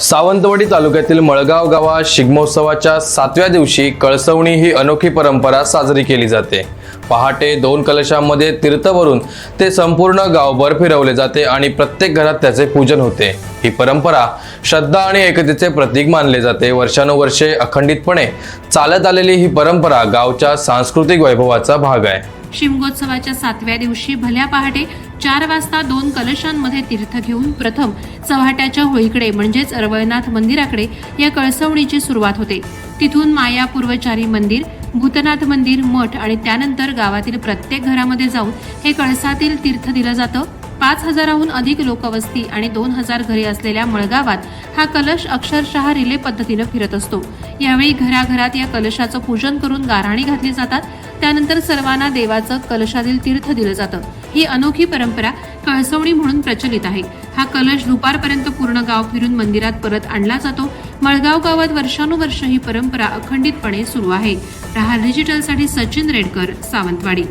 सावंतवाडी तालुक्यातील मळगाव गावात शिगमोत्सवाच्या सातव्या दिवशी कळसवणी ही अनोखी परंपरा साजरी केली जाते. पहाटे दोन कलशांमध्ये तीर्थ भरून ते संपूर्ण गावभर फिरवले जाते आणि प्रत्येक घरात त्याचे पूजन होते. ही परंपरा श्रद्धा आणि एकतेचे प्रतीक मानले जाते. वर्षानुवर्षे अखंडितपणे चालत आलेली ही परंपरा गावच्या सांस्कृतिक वैभवाचा भाग आहे. शिमगोत्सवाच्या सातव्या दिवशी भल्या पहाटे चार वाजता दोन कलशांमध्ये तीर्थ घेऊन प्रथम चव्हाट्याच्या होळीकडे म्हणजेच अरवळनाथ मंदिराकडे या कळसवणीची सुरुवात होते. तिथून माया पूर्वचारी मंदिर भूतनाथ मंदिर मठ आणि त्यानंतर गावातील प्रत्येक घरामध्ये जाऊन हे कळसातील तीर्थ दिलं जातं. पाच हजाराहून अधिक लोकवस्ती आणि दोन हजार घरे असलेल्या मळगावात हा कलश अक्षरशः रिले पद्धतीनं फिरत असतो. यावेळी घराघरात या कलशाचं पूजन करून गाराणी घातली जातात. त्यानंतर सर्वांना देवाचं कलशातील तीर्थ दिलं जातं. ही अनोखी परंपरा कळसवणी म्हणून प्रचलित आहे. हा कलश दुपारपर्यंत पूर्ण गाव फिरून मंदिरात परत आणला जातो. मळगाव गावात वर्षानुवर्ष ही परंपरा अखंडितपणे सुरू आहे. रहा डिजिटलसाठी सचिन रेडकर सावंतवाडी.